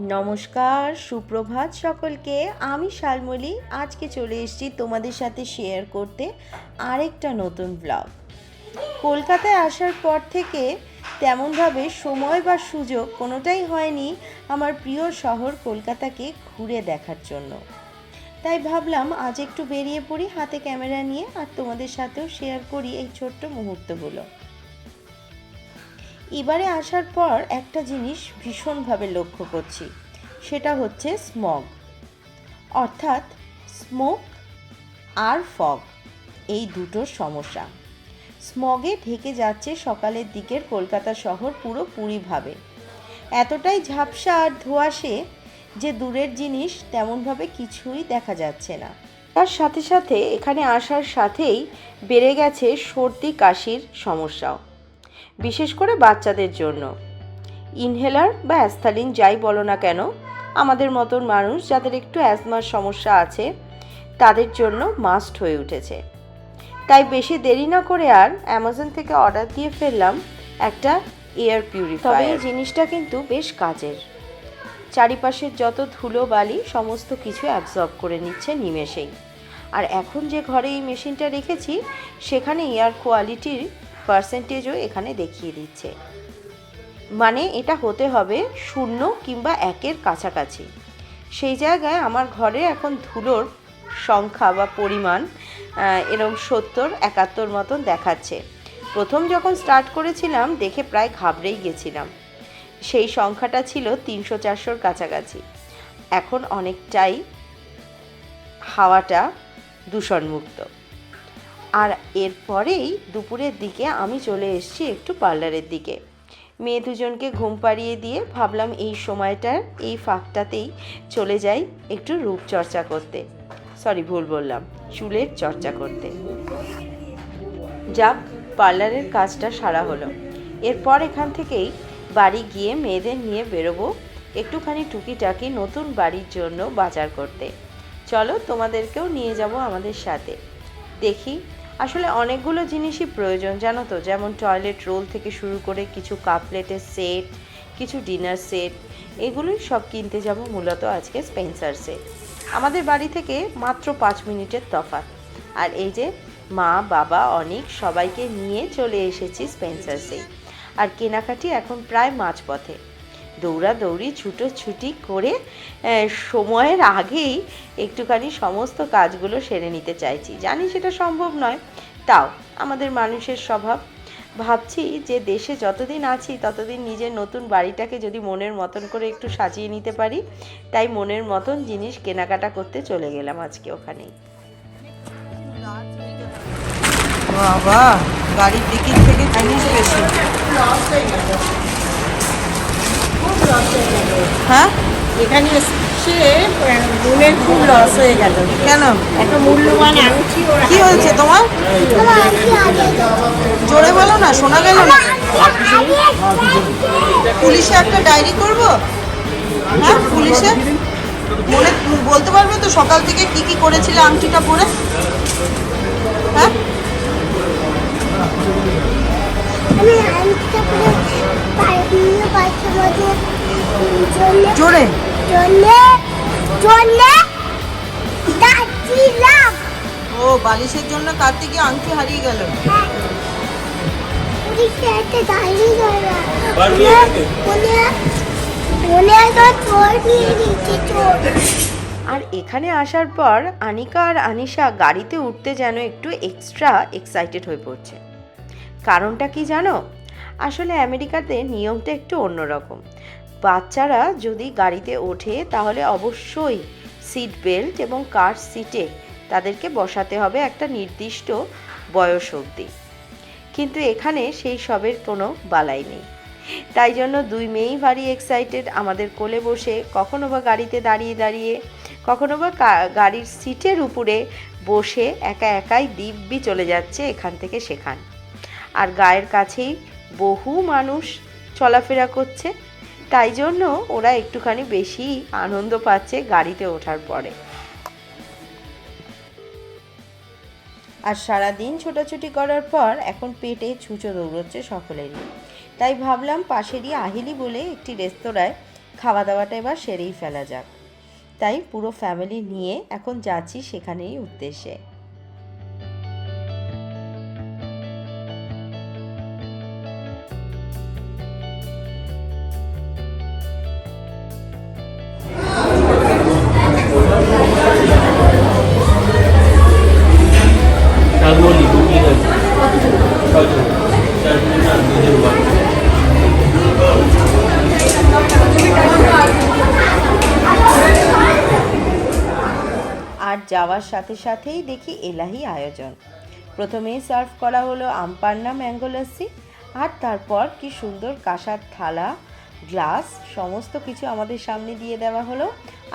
নমস্কার, সুপ্রভাত সকলকে। আমি শালমলি। আজকে চলে এসেছি তোমাদের সাথে শেয়ার করতে আরেকটা নতুন ব্লগ কলকাতায় আসার পর থেকে তেমনভাবে সময় বা সুযোগ কোনোটাই হয়নি আমার প্রিয় শহর কলকাতাকে ঘুরে দেখার জন্য। তাই ভাবলাম আজ একটু বেরিয়ে পড়ি, হাতে ক্যামেরা নিয়ে, আর তোমাদের সাথেও শেয়ার করি এই ছোট্ট মুহূর্তগুলো। এবারে আসার পর একটা জিনিস ভীষণভাবে লক্ষ্য করছি, সেটা হচ্ছে স্মগ অর্থাৎ স্মোক আর ফগ এই দুটোর সমস্যা। স্মগে ঢেকে যাচ্ছে সকালের দিকের কলকাতা শহর পুরো পুরিভাবে। এতটাই ঝাপসা আর ধোঁয়াশে যে দূরের জিনিস তেমনভাবে কিছুই দেখা যাচ্ছে না। তার সাথে সাথে এখানে আসার সাথেই বেড়ে গেছে সর্দি কাশির সমস্যাও। বিশেষ করে বাচ্চাদের জন্য। ইনহেলার বা অ্যাস্থালিন যাই বলো না কেন, আমাদের মতন মানুষ যাদের একটু অ্যাজমার সমস্যা আছে, তাদের জন্য মাস্ট হয়ে উঠেছে। তাই বেশি দেরি না করে আর অ্যামাজন থেকে অর্ডার দিয়ে ফেললাম একটা এয়ার পিউরিফায়ার। তবে এই জিনিসটা কিন্তু বেশ কাজের। চারিপাশের যত ধুলো বালি, সমস্ত কিছু অ্যাবজর্ব করে নিচ্ছে নিমেষেই। আর এখন যে ঘরে এই মেশিনটা রেখেছি, সেখানে এয়ার কোয়ালিটির পার্সেন্টেজও এখানে দেখিয়ে দিচ্ছে। মানে এটা হতে হবে শূন্য কিংবা একের কাছাকাছি। সেই জায়গায় আমার ঘরে এখন ধুলোর সংখ্যা বা পরিমাণ আহ, এরকম সত্তর একাত্তর মতন দেখাচ্ছে। প্রথম যখন স্টার্ট করেছিলাম দেখে প্রায় ঘাবড়েই গেছিলাম। সেই সংখ্যাটা ছিল তিনশো চারশোর কাছাকাছি। এখন অনেকটাই হাওয়াটা দূষণমুক্ত। আর এরপরেই দুপুরের দিকে আমি চলে এসেছি একটু পার্লারের দিকে। মেয়ে দুজনকে ঘুম পাড়িয়ে দিয়ে ভাবলাম এই সময়টার, এই ফাঁকটাতেই চলে যাই একটু রূপচর্চা করতে। সরি, ভুল বললাম, চুলের চর্চা করতে। যাক, পার্লারের কাজটা সারা হলো। এরপর এখান থেকেই বাড়ি গিয়ে মেয়েদের নিয়ে বেরোবো, একটুখানি টুকিটাকি নতুন বাড়ির জন্য বাজার করতে। চলো তোমাদেরকেও নিয়ে যাব আমাদের সাথে। দেখি আসলে অনেকগুলো জিনিসই প্রয়োজন, জানো তো? যেমন টয়লেট রোল থেকে শুরু করে কিছু কাপ প্লেটের সেট কিছু ডিনার সেট এগুলোই সব কিনতে যাব মূলত আজকে স্পেন্সার্সে আমাদের বাড়ি থেকে মাত্র পাঁচ মিনিটের তফাৎ। আর এই যে মা, বাবা, অনেক, সবাইকে নিয়ে চলে এসেছি স্পেন্সার্সেই আর কেনাকাটি এখন প্রায় মাঝপথে। দৌড়াদৌড়ি, ছুটোছুটি করে সময়ের আগেই একটুখানি সমস্ত কাজগুলো সেরে নিতে চাইছি। জানি সেটা সম্ভব নয়। তাও আমাদের মানুষের স্বভাব। ভাবছি যে দেশে যতদিন আছি, ততদিন নিজের নতুন বাড়িটাকে যদি মনের মতন করে একটু সাজিয়ে নিতে পারি, তাই মনের মতন জিনিস কেনাকাটা করতে চলে গেলাম আজকে ওখানেই। বাবা গাড়ির টিকিট থেকে জিনিস বেশি। হ্যাঁ এখানে এসে বোনের খুব লস হয়ে গেল। কেন? একটা মূল্যবান আংটি কি হয়েছে তোমার? জোরে বলো না শোনা গেল না? পুলিশে একটা ডায়েরি করব? হ্যাঁ পুলিশে? মনে বলতে পারবে তো সকাল থেকে কি কি করেছিলে আংটিটা পরে? হ্যাঁ? আমি আংটিটা পরে জোরে জন্য জন্য যাচ্ছিলাম ও বালিশের জন্য কার্তিকে গিয়ে আংটি হারিয়ে গেল। নিচ্ছে আর এখানে আসার পর আনিকা আর আনিশা গাড়িতে উঠতে যেন একটু এক্সট্রা এক্সাইটেড হয়ে পড়ছে। কারণটা কি জানো? আসলে আমেরিকাতে নিয়মটা একটু অন্যরকম। বাচ্চারা যদি গাড়িতে ওঠে, তাহলে অবশ্যই সিট বেল্ট এবং কার সিটে তাদেরকে বসাতে হবে একটা নির্দিষ্ট বয়স অবধি। কিন্তু এখানে সেই সবের কোনো বালাই নেই। তাই জন্য দুই মেয়েই ভারী এক্সাইটেড আমাদের কোলে বসে কখনো বা গাড়িতে দাঁড়িয়ে দাঁড়িয়ে, কখনো বা গাড়ির সিটের উপরে বসে একা একাই দিব্যি চলে যাচ্ছে এখান থেকে সেখান। আর গায়ের কাছেই বহু মানুষ চলাফেরা করছে। তাই জন্য ওরা একটুখানি বেশি আনন্দ পাচ্ছে গাড়িতে ওঠার পরে। আর সারাদিন ছোটাছুটি করার পর এখন পেটে ছুঁচো দৌড়চ্ছে সকলেরই। তাই ভাবলাম পাশেরই আহিলি বলে একটি রেস্তোরাঁয় খাওয়া দাওয়াটা এবার সেরেই ফেলা যাক। তাই পুরো ফ্যামিলি নিয়ে এখন যাচ্ছি সেখানেই উদ্দেশ্যে। যাওয়ার সাথে সাথেই দেখি এলাহি আয়োজন। প্রথমেই সার্ভ করা হলো আমপান্না ম্যাঙ্গো লস্যি আর তারপর কি সুন্দর কাঁসার থালা, গ্লাস, সমস্ত কিছু আমাদের সামনে দিয়ে দেওয়া হলো।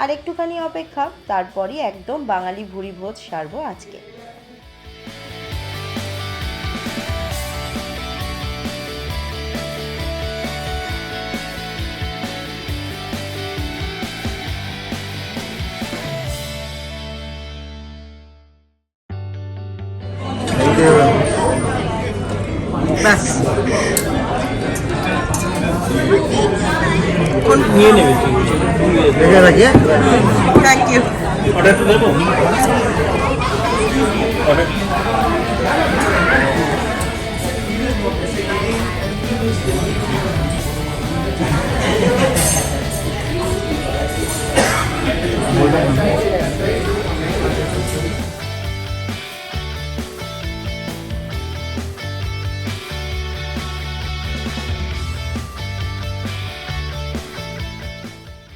আর একটুখানি অপেক্ষা, তারপরই একদম বাঙালি ভুরি ভোজ সারবো আজকে। ব্যাস নিয়ে নেবে? থ্যাংক ইউ অর্ডার দেবো। অর্ডার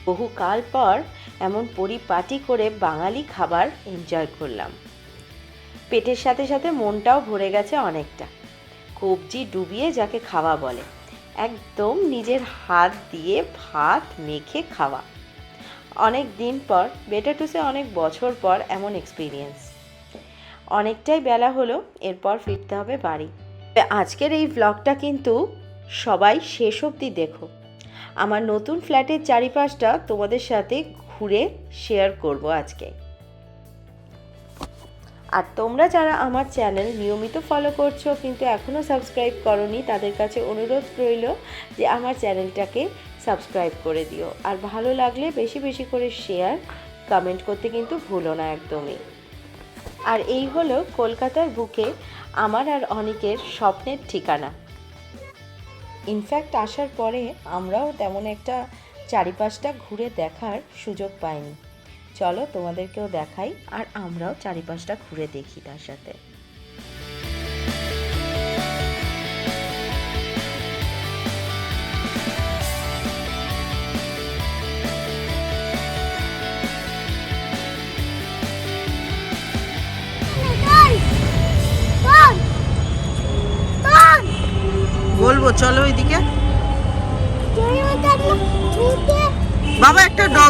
বহুকাল পর এমন পরিপাটি করে বাঙালি খাবার এনজয় করলাম। পেটের সাথে সাথে মনটাও ভরে গেছে অনেকটা। কবজি ডুবিয়ে যাকে খাওয়া বলে। একদম নিজের হাত দিয়ে ভাত মেখে খাওয়া। অনেক দিন পর বেটার টুসে অনেক বছর পর এমন এক্সপিরিয়েন্স অনেকটাই বেলা হলো, এরপর ফিরতে হবে বাড়ি। আজকের এই ব্লগটা কিন্তু সবাই শেষ অবধি দেখো। আমার নতুন ফ্ল্যাটের চারিপাশটা তোমাদের সাথে ঘুরে শেয়ার করব আজকে। আর তোমরা যারা আমার চ্যানেল নিয়মিত ফলো করছ কিন্তু এখনও সাবস্ক্রাইব করনি, তাদের কাছে অনুরোধ রইল যে আমার চ্যানেলটাকে সাবস্ক্রাইব করে দিও। আর ভালো লাগলে বেশি বেশি করে শেয়ার কমেন্ট করতে কিন্তু ভুলো না একদমই। আর এই হলো কলকাতার বুকে আমার আর অনেকের স্বপ্নের ঠিকানা। ইনফ্যাক্ট আসার পরে আমরাও তেমন একটা চারিপাশটা ঘুরে দেখার সুযোগ পাইনি। চলো তোমাদেরকেও দেখাই, আর আমরাও চারিপাশটা ঘুরে দেখি তার সাথে।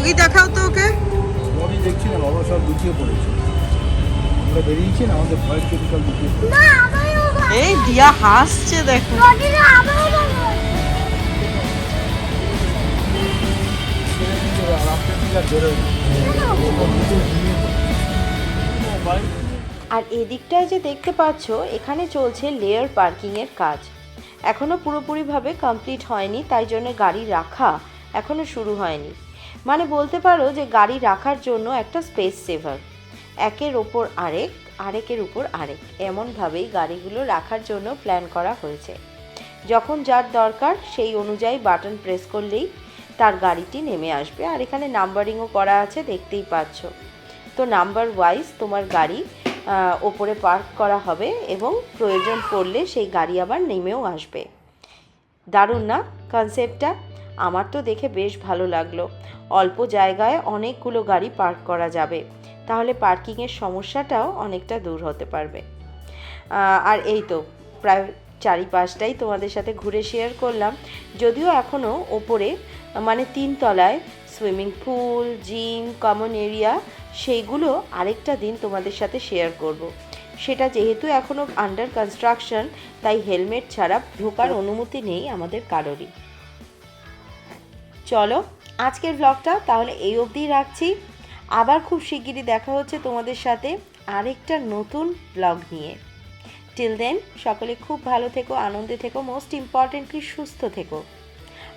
ডগি দেখাও তো ওকে। বডি দেখছি না বাবা সব লুকিয়ে পড়েছে। আমরা বেরিয়েছি না আমাদের ভয়ের চোখে সব লুকিয়ে পড়েছে। এই দিয়া হাসছে দেখো। আর বেরোয় না আর এদিকটায় যে দেখতে পাচ্ছ এখানে চলছে লেয়ার পার্কিংয়ের কাজ। এখনও পুরোপুরিভাবে কমপ্লিট হয়নি তাই জন্য গাড়ি রাখা এখনও শুরু হয়নি। মানে বলতে পারো যে গাড়ি রাখার জন্য একটা স্পেস সেভার একের ওপর আরেক, আরেকের উপর আরেক। এমনভাবেই গাড়িগুলো রাখার জন্য প্ল্যান করা হয়েছে। যখন যার দরকার, সেই অনুযায়ী বাটন প্রেস করলেই তার গাড়িটি নেমে আসবে। আর এখানে নাম্বারিংও করা আছে, দেখতেই পাচ্ছ। তো নাম্বার ওয়াইজ তোমার গাড়ি ওপরে পার্ক করা হবে এবং প্রয়োজন পড়লে সেই গাড়ি আবার নেমেও আসবে। দারুণ না কনসেপ্টটা আমার তো দেখে বেশ ভালো লাগল। অল্প জায়গায় অনেকগুলো গাড়ি পার্ক করা যাবে। তাহলে পার্কিংয়ের সমস্যাটাও অনেকটা দূর হতে পারবে। আর এই তো, প্রায় চারিপাশটাই তোমাদের সাথে ঘুরে শেয়ার করলাম। যদিও এখনও ওপরে মানে তিনতলায় swimming pool gym common area সেইগুলো আরেকটা দিন তোমাদের সাথে শেয়ার করব। সেটা যেহেতু এখনও আন্ডার কনস্ট্রাকশন তাই হেলমেট ছাড়া ঢোকার অনুমতি নেই আমাদের কারোরই। চলো আজকের ব্লগটা তাহলে এই অবধি রাখছি। আবার খুব শিগগিরই দেখা হচ্ছে তোমাদের সাথে আরেকটা নতুন ব্লগ নিয়ে। টিল দেন সকলে খুব ভালো থেকো আনন্দে থেকো মোস্ট ইম্পর্টেন্টলি সুস্থ থেকো।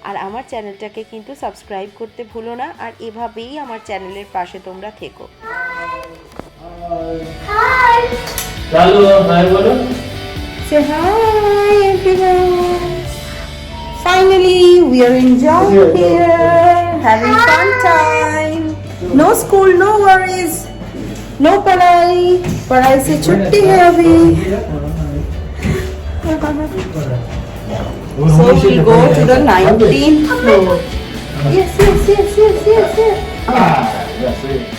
আর আমার চ্যানেলটাকে কিন্তু সাবস্ক্রাইব করতে ভুলো না আর এভাবেই আমার চ্যানেলের পাশে তোমরা থেকো। হাই চলো হাই বলো। Say hi everyone. Finally, we are enjoying here, having fun time. No school, no worries. No पढ़ाई पढ़ाई से छुट्टी है अभी so we'll go to the 19th floor yes yes yes yes yes yes Ah, that's it.